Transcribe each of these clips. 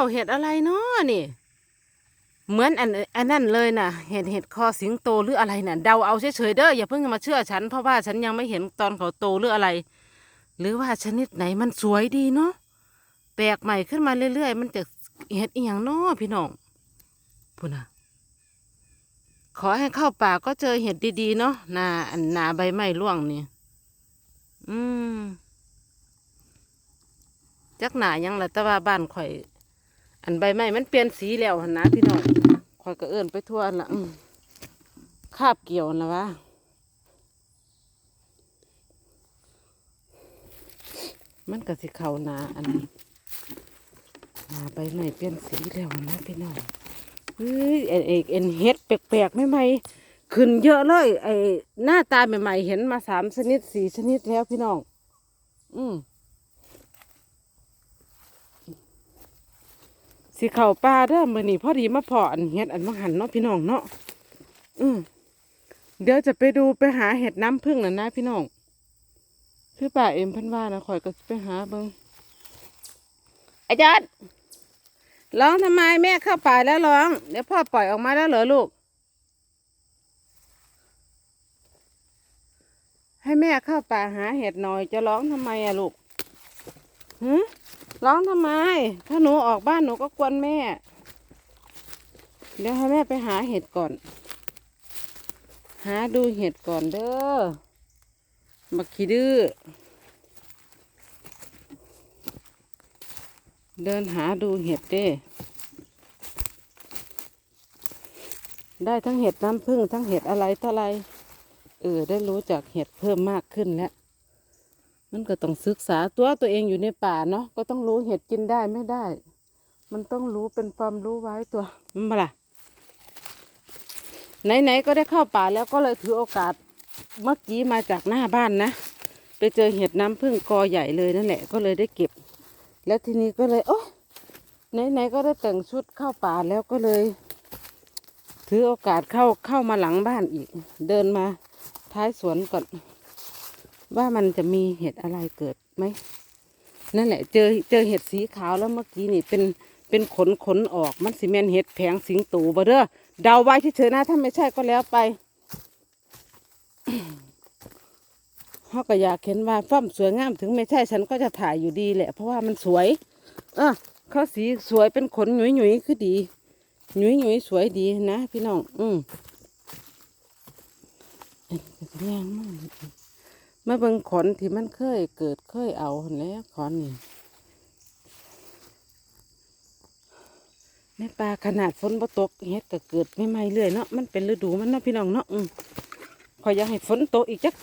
วเห็ดอะไรเนาะนี่ เหมือนอันอันนั่นเลยน่ะ เห็ดเห็ดคอสิงโตหรืออะไรน่ะเดาเอาเฉยๆเด้ออย่าเพิ่งมาเชื่อฉันเพราะว่าฉันยังไม่เห็นตอนเขาโตหรืออะไร หรือว่าชนิดไหนมันสวยดีเนาะแปลกใหม่ขึ้นมาเรื่อยๆ มันจะเห็ดอีหยังเนาะพี่น้องพูนะขอให้เข้าป่าก็เจอเห็ดดีๆเนาะหนาอันหนาใบไม้ร่วงนี่อืมจักหนายังละแต่ว่าบ้านข่อย อันใบไม้มันเปลี่ยนสีแล้วหันนะพี่น้องข่อยก็เอิ้นไปทั่วละคาบเกี่ยวนั่นละวะมันก็สิเขานาอันนี้นาใบไม้เปลี่ยนสีแล้วนะพี่น้องเฮ้ยเอ็นเอกเอ็นเฮ็ดแปลกๆใหม่ๆขึ้นเยอะเลย ไอ้หน้าตาใหม่ๆเห็นมาสามชนิดสี่ชนิดแล้วพี่น้อง อืม สิเข่าป่าเด้อมื้อนี้พอดีมาพาะอันเห็ดอันมังหันเนาะพี่น้องเนาะอืมเดี๋ยวจะไปดูไปหาเห็ดน้ำผึ้งน่ะนะพี่น้องคือป่าเอ็มพันว่านะข่อยก็ไปหาเบิงไอ้จอดร้องทำไมแม่เข้าป่าแล้วร้อง เดี๋ยวพ่อปล่อยออกมาแล้วเหรอลูก ให้แม่เข้าป่าหาเห็ดหน่อยจะร้องทำไมอะลูกหือ ร้องทำไม ถ้าหนูออกบ้านหนูก็กวนแม่ เดี๋ยวให้แม่ไปหาเห็ดก่อน หาดูเห็ดก่อนเด้อบักขี้ดื้อ เดินหาดูเห็ดเด้ได้ทั้งเห็ดน้ำผึ้งทั้งเห็ดอะไรต่ออะไร เออ ได้รู้จักเห็ดเพิ่มมากขึ้นแล้ว มันก็ต้องศึกษาตัวตัวเองอยู่ในป่าเนาะก็ต้องรู้เห็ดกินได้ไม่ได้ มันต้องรู้เป็นความรู้ไว้ตัวมันมาล่ะไหนๆก็ได้เข้าป่าแล้วก็เลยถือโอกาสเมื่อกี้มาจากหน้าบ้านนะไปเจอเห็ดน้ำผึ้งกอใหญ่เลยนั่นแหละ ก็เลยได้เก็บ แล้วทีนี้ก็เลยโอ้ไหนๆก็ได้แต่งชุดเข้าป่าแล้วก็เลย ถือโอกาสเข้าเข้ามาหลังบ้านอีก เดินมาท้ายสวนก่อน ว่ามันจะมีเห็ดอะไรเกิดไหมนั่นแหละ เจอเจอเห็ดสีขาวแล้วเมื่อกี้นี่เป็นเป็นขนขนออกมันสิเมนเห็ดแผงสิงตูบ่เด้อเดาไว้ที่เฉยๆนะถ้าไม่ใช่ก็แล้วไปเขาก็อยากเห็นว่าฟ้อมสวยงามถึงไม่ใช่ฉันก็จะถ่ายอยู่ดีแหละ เพราะว่ามันสวย เออเขาสีสวยเป็นขนหยุยหยุยคือดีหยุยหยุยสวยดีนะพี่น้อง อืมเอ็นก็แรงมาก มาเบิ่งขอนที่มันเคยเกิดเคยเอาแล้วขอนนี่ในป่าขนาดฝนบ่ตกเฮ็ดก็เกิดไม่ไม่เรื่อยเนาะมันเป็นฤดูมันเนาะพี่น้องเนาะขอยอยากให้ฝนตกอีกจัก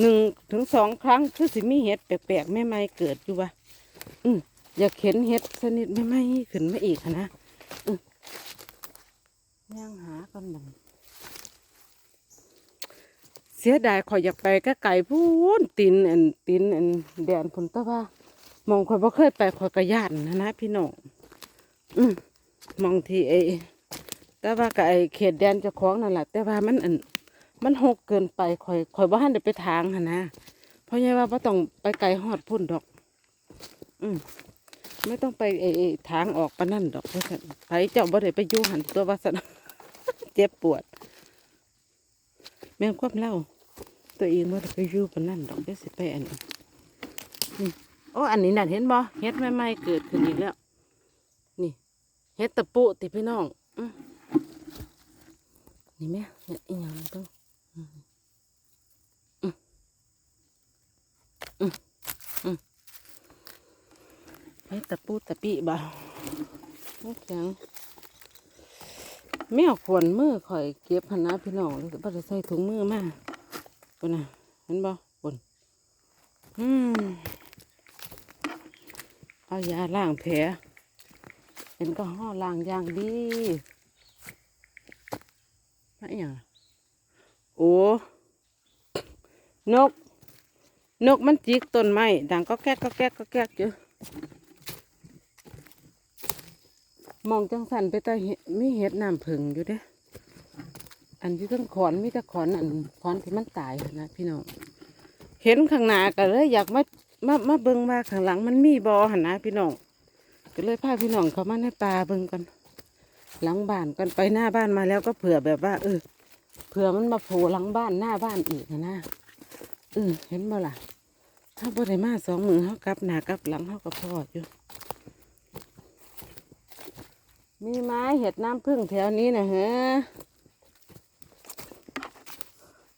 หนึ่งถึงสองครั้งคือสิมีเห็ดแปลกๆไม่ไม่เกิดอยู่วะอืมอยากเห็นเห็ดชนิดไม่ไม่ขึ้นมาอีกนะอืมย่างหากันบัง เสียดายข่อยอยากไปก็ไก่พูนตีนอันตีนอันแดนผลตะว่ามองข่อยบ่เคยไปข่อยก็ย่านนะนะพี่น้องอืมมองที่ไอ้แต่ว่ากับไอ้เขตแดนเจ้าของนั่นแหละแต่ว่ามันอันมันหกเกินไปข่อยข่อยบ่ทันได้ไปทางหั่นนะเพราะไงว่าบ่ต้องไปไกลฮอดพุ่นดอก อืมไม่ต้องไปไอ้ทางออกปานนั่นดอกว่าซั่นไปเจ้าบ่ได้ไปอยู่หันตัวว่าซั่นเจ็บปวด ม่นความเล่าตัวเองว่าไปยู่ปนนั่นดอกเดี๋ยวสิไปอันนี้โอ้อันนี้น่ะเห็นบ่เฮ็ดใหม่เกิดขึ้นอีกแล้ว นี่เฮ็ดตะปุติพี่น้องอนี่แม่เฮ็ดอีหยังต้องอื้ออื้ออื้ออื้อเฮ็ดตะปูตะปิบ่โอเค แมวขวนมือข่อยเก็บหนนะพี่น้องเลยบ่ได้ใส่ถุงมือมาปุ่นน่ะเห็นบ่ปุ่นอืมเอายาล้างแผลเห็นก็ห่อล้างอย่างดีมาอหย่างโอ้นก นกมันจิกต้นไม้ดังก็แก๊กก็แก๊กก็แก๊กอยู่ มองจังสันไปแต่เห็ดมีเห็ดน้ำผึ่งอยู่เด้ อันที่ต้องขอนมีแต่ขอนอันขอนที่มันตายนะพี่น้อง เห็นข้างหน้าก็เลยอยากมามามาเบิ่งว่าข้างหลังมันมีบอหันนะพี่น้อง ก็เลยพาพี่น้องเขามาในป่าเบิ่งกันหลังบ้านกันไปหน้าบ้านมาแล้วก็เผื่อแบบว่า เออเผื่อมันมาโผล่หลังบ้านหน้าบ้านอีกนะเออเห็นบ่ล่ะถ้าบ่ได้มาสองมือเขากลับหน้ากลับหลังเขาก็พอดอยู่ มีไม้เห็ดน้ำผึ้งแถวนี้นะฮะ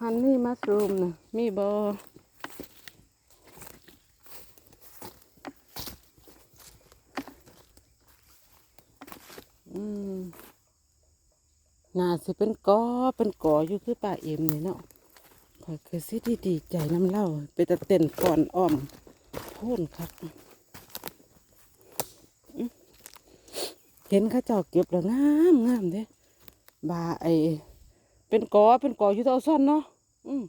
ฮันนี่มัสรูมนะมีบอืมน่าสิเป็นกอเป็นกออยู่คือป่าเอ็มนี่เนาะขอยคือสิที่ดีใจน้ำเล่าไปตะเต้นก่อนอ้อมโพ่นคัก เห็นข้าเจ้าเก็บแล้วงามงามเด้บาไอเป็นกอเป็นกออยู่เท่าซ่อนเนาะอืม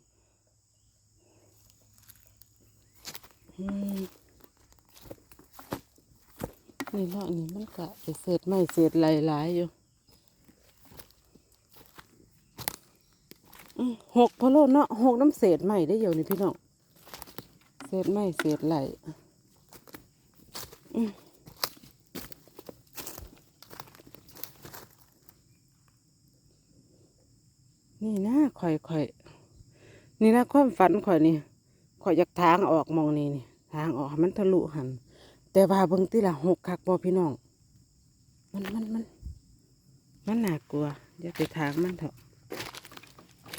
อืมนี่เลาะนี่มันกะไปเศษไม้เศษหลายๆอยู่อืมหกพะโลเนาะหกน้ำเศษไม้ได้เดี๋ยวนี่พี่น้องเศษไม้เศษไหลอืม นี่นะ ข่อยข่อยนี่นะความฝันข่อยนี่ข่อยอยากทางออกมองนี่นี่ทางออกมันทะลุหัน แต่ว่าเบิ่งที่ละหกคักบ่พี่น้อง มันมันมันมันน่ากลัวอย่าไปทางมันเถอะ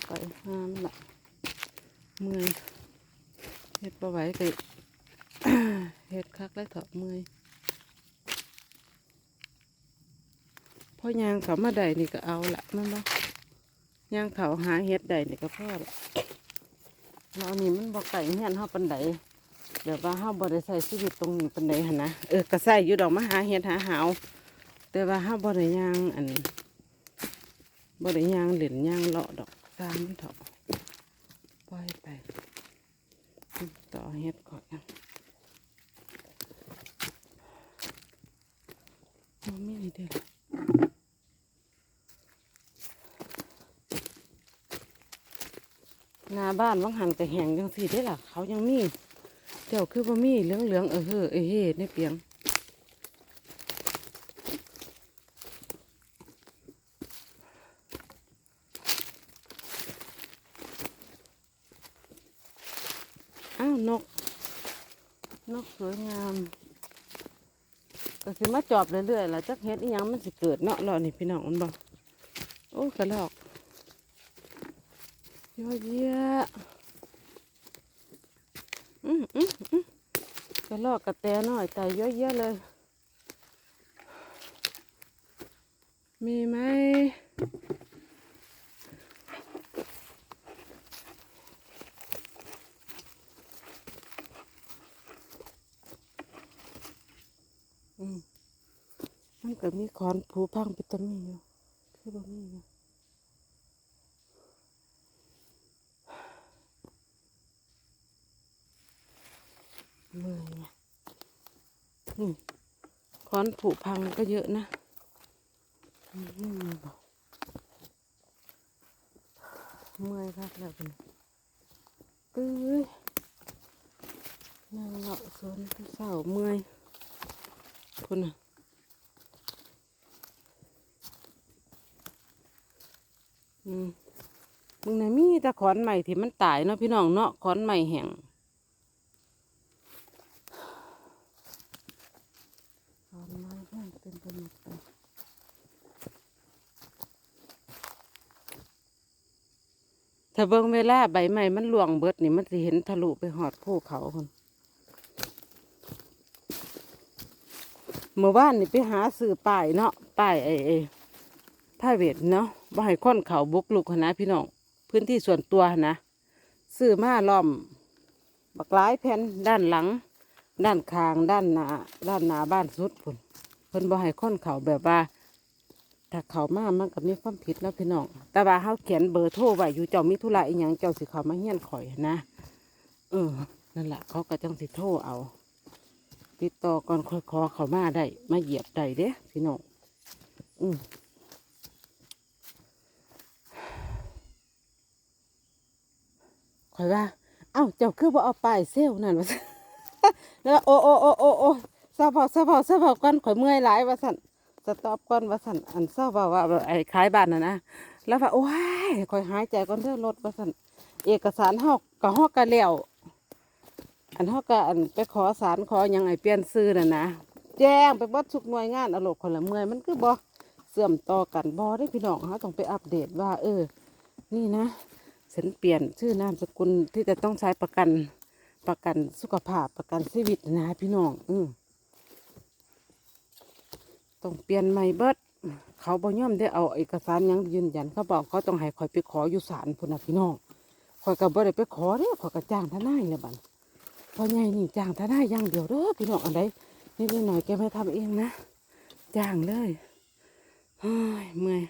ไปห้ามละเมื่อยเฮ็ดบ่ไหวก็เฮ็ดคักแล้วเถอะเมื่อยพอยางเขามาได้นี่ก็เอาละมันบ่ ย่างเขาหาเฮ็ดได้นี่ยก็พอละเราอันนี้มันบอกไก่เฮียนเฮาปันใดเดี๋ยวว่าเฮาบ่ได้ใช้ชีวิตตรงนี้ปันใดหั่นนะเออก็ใส่อยู่ดอกมาหาเฮ็ดหาหาวแต่ว่าเฮาบ่ได้ย่างอันบ่ได้ย่างเล่นย่างเลาะดอกตามมันเถาะปล่อยไปต่อเฮ็ดก่อนมันมีนี่เด้อ หน้า บ้านวังหันแต่แหงจังสีได้ล่ะเขายังมีเจ้าคือบ่มีเหลืองเหลืองๆเออเฮ้อเออเฮ้ในเปียงอ้าวนก นกสวยงาม ก็สิมาจอบเรื่อยๆล่ะจักเฮ็ดอีหยังมันสิเกิดเนาะรอนี่พี่น้องมันบ่โอ้กระลอก เยอะแยะอืมอืมอืมกระลอกกระแตหน่อยแต่เยอะแยะเลย มีไหมอืมมันก็มีคอนผูพังปิตามีอยู่ คือบ่มีอยู่ เมื่อยไง นี่ค้อนผุพังก็เยอะนะเมื่อยครับแล้วกันตื้อนั่งเลาะสวนเศร้าเมื่อยคุณน่ะอืมมึงไหนมีแต่ขอนใหม่ที่มันตายเนาะพี่น้องเนาะขอนใหม่แห้ง ตอนไม้แห้งเต็มไปหมดเลยถ้าเบิ่งเวลาใบไม้มันหลวงเบิดนี่มันสิเห็นทะลุไปหอดภูเขาคนเมื่อวานนี่ไปหาซื้อป้ายเนาะป้ายไอ้ไอ้ผ้าเวทเนาะบ่ให้ค้นเขาบุกลุกนะพี่น้องพื้นที่ส่วนตัวนะซื้อมาล้อม บักหลายแผ่นด้านหลัง ด้านข้างด้านหน้าด้านหน้าบ้านสุดพุ่นเพิ่นบ่ให้คนเขาแบบว่า ถ้าเขามามันก็มีความผิดแล้วพี่น้อง แต่ว่าเฮาเขียนเบอร์โทรไว้อยู่เจ้ามีธุระอีหยังเจ้าสิเขามาเฮี้ยนข่อยนะ เออ นั่นแหละเขาก็จังสิโทรเอา ติดต่อก่อนค่อยขอเขามาได้ มาเหยียบได้เด้พี่น้อง อืมข่อยว่า เอ้า เจ้าคือบ่าเอาป้ายเซลนั่นวะแล้วโอ้โอ้โอ้โอ้โอ้เศร้าบาเศร้าบาเศร้าบาก่อนข่อยเมื่อยหลายว่าสั่น สต็อปก่อนว่าสั่นอันเศร้าเบาว่าไอ้ขายบ้านน่ะนะแล้วว่าโอ้ยข่อยหายใจก่อนเด้อรถว่าสั่นเอกสารเฮาก็ฮอกก็แล้วอันเฮาก็อันไปขอสารขอยังไงเปลี่ยนซื้อน่ะนะแจ้งไปเบดทุกหน่วยงานอาโลกคนละเมื่อยมันคือบ่เสื่อมต่อกันบ่ได้พี่น้องเฮาต้องไปอัปเดตว่า เออ นี่นะฉันเปลี่ยนชื่อนามสกุลที่จะต้องใช้ประกันประกันสุขภาพประกันชีวิตนะพี่น้อง อืม ต้องเปลี่ยนใหม่เบิดเขาบ่ย่อมได้เอาเอกสารยังยืนยันเขาบอกเขาต้องให้คอยไปขออยู่ศาลพุ่นนะพี่น้องคอยกับ่ได้ไปขอเด้อคอยก็จ้างทนายเลยบัดพอใหญ่นี่จ้างทนายอย่างเดียวเด้อพี่น้องอะไรนิดหน่อยแกไม่ทำเองนะจ้างเลยเฮ้ยเมื่อย